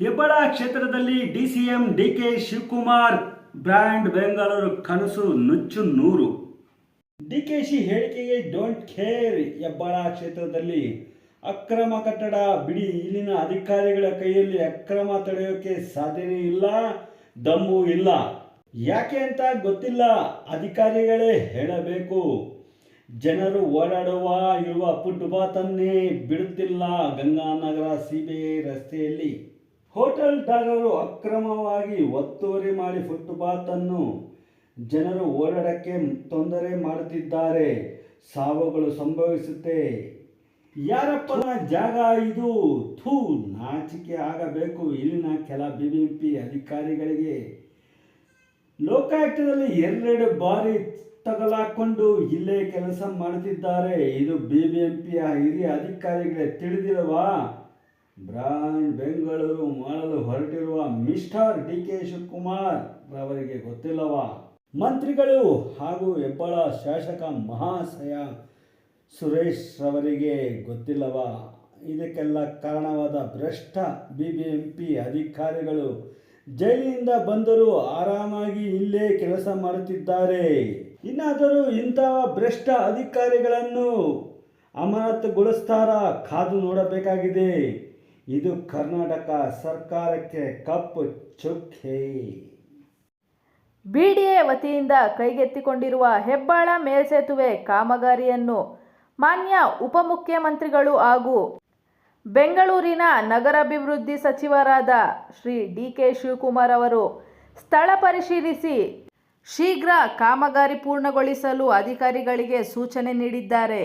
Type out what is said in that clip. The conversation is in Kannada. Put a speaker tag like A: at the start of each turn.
A: ಹೆಬ್ಬಳ ಕ್ಷೇತ್ರದಲ್ಲಿ DCM DK Shivakumar, brand Bengaluru ಕನಸು ನುಚ್ಚು ನೂರು. ಡಿಕೆಶಿ ಹೇಳಿಕೆಗೆ ಡೋಂಟ್ ಕೇರ್ ಹೆಬ್ಬಾಳ ಕ್ಷೇತ್ರದಲ್ಲಿ ಅಕ್ರಮ ಕಟ್ಟಡ ಬಿಡಿ, ಇಲ್ಲಿನ ಅಧಿಕಾರಿಗಳ ಕೈಯಲ್ಲಿ ಅಕ್ರಮ ತಡೆಯೋಕೆ ಸಾಧ್ಯನೇ ಇಲ್ಲ, ದಮ್ಮು ಇಲ್ಲ. ಯಾಕೆ ಅಂತ ಗೊತ್ತಿಲ್ಲ, ಅಧಿಕಾರಿಗಳೇ ಹೇಳಬೇಕು. ಜನರು ಓಡಾಡುವ, ಇರುವ ಫುಟ್ಪಾತನ್ನೇ ಬಿಡುತ್ತಿಲ್ಲ ಗಂಗಾನಗರ, ಸಿಬಿಐ ರಸ್ತೆಯಲ್ಲಿ. ಹೋಟೆಲ್ದಾರರು ಅಕ್ರಮವಾಗಿ ಒತ್ತುವರಿ ಮಾಡಿ ಫುಟ್ಪಾತನ್ನು ಜನರು ಓಡಾಡಕ್ಕೆ ತೊಂದರೆ ಮಾಡುತ್ತಿದ್ದಾರೆ. ಸಾವುಗಳು ಸಂಭವಿಸುತ್ತೆ. ಯಾರಪ್ಪನ ಜಾಗ ಇದು? ಥೂ, ನಾಚಿಕೆ ಆಗಬೇಕು. ಇಲ್ಲಿನ ಕೆಲ ಬಿಬಿಎಂಪಿ ಅಧಿಕಾರಿಗಳಿಗೆ ಲೋಕಾಯುಕ್ತದಲ್ಲಿ ಎರಡೆರಡು ಬಾರಿ ತಗಲಾಕೊಂಡು ಇಲ್ಲೇ ಕೆಲಸ ಮಾಡುತ್ತಿದ್ದಾರೆ. ಇದು ಬಿಬಿಎಂಪಿಯ ಹಿರಿಯ ಅಧಿಕಾರಿಗಳೇ ತಿಳಿದಿಲ್ಲವಾ? ಬ್ರಾಂಡ್ ಬೆಂಗಳೂರು ಮಾಡಲು ಹೊರಟಿರುವ ಮಿಸ್ಟರ್ ಡಿ ಕೆ ಶಿವಕುಮಾರ್ ರವರಿಗೆ ಗೊತ್ತಿಲ್ಲವಾ? ಮಂತ್ರಿಗಳು ಹಾಗೂ ಹೆಬ್ಬಾಳ ಶಾಸಕ ಮಹಾಶಯ ಸುರೇಶ್ ರವರಿಗೆ ಗೊತ್ತಿಲ್ಲವ? ಇದಕ್ಕೆಲ್ಲ ಕಾರಣವಾದ ಭ್ರಷ್ಟ ಬಿ ಬಿ ಎಂ ಪಿ ಅಧಿಕಾರಿಗಳು ಜೈಲಿನಿಂದ ಬಂದರೂ ಆರಾಮಾಗಿ ಇಲ್ಲೇ ಕೆಲಸ ಮಾಡುತ್ತಿದ್ದಾರೆ. ಇನ್ನಾದರೂ ಇಂತಹ ಭ್ರಷ್ಟ ಅಧಿಕಾರಿಗಳನ್ನು ಅಮಾನತುಗೊಳಿಸ್ತಾರ? ಕಾದು ನೋಡಬೇಕಾಗಿದೆ. ಇದು ಕರ್ನಾಟಕ ಸರ್ಕಾರಕ್ಕೆ ಕಪ್ಪು ಚುಕ್ಕೆ.
B: ಬಿಡಿಎ ವತಿಯಿಂದ ಕೈಗೆತ್ತಿಕೊಂಡಿರುವ ಹೆಬ್ಬಾಳ ಮೇಲ್ಸೇತುವೆ ಕಾಮಗಾರಿಯನ್ನು ಮಾನ್ಯ ಉಪಮುಖ್ಯಮಂತ್ರಿಗಳು ಹಾಗೂ ಬೆಂಗಳೂರಿನ ನಗರಾಭಿವೃದ್ಧಿ ಸಚಿವರಾದ ಶ್ರೀ ಡಿ ಕೆ ಶಿವಕುಮಾರ್ ಅವರು ಸ್ಥಳ ಪರಿಶೀಲಿಸಿ ಶೀಘ್ರ ಕಾಮಗಾರಿ ಪೂರ್ಣಗೊಳಿಸಲು ಅಧಿಕಾರಿಗಳಿಗೆ ಸೂಚನೆ ನೀಡಿದ್ದಾರೆ.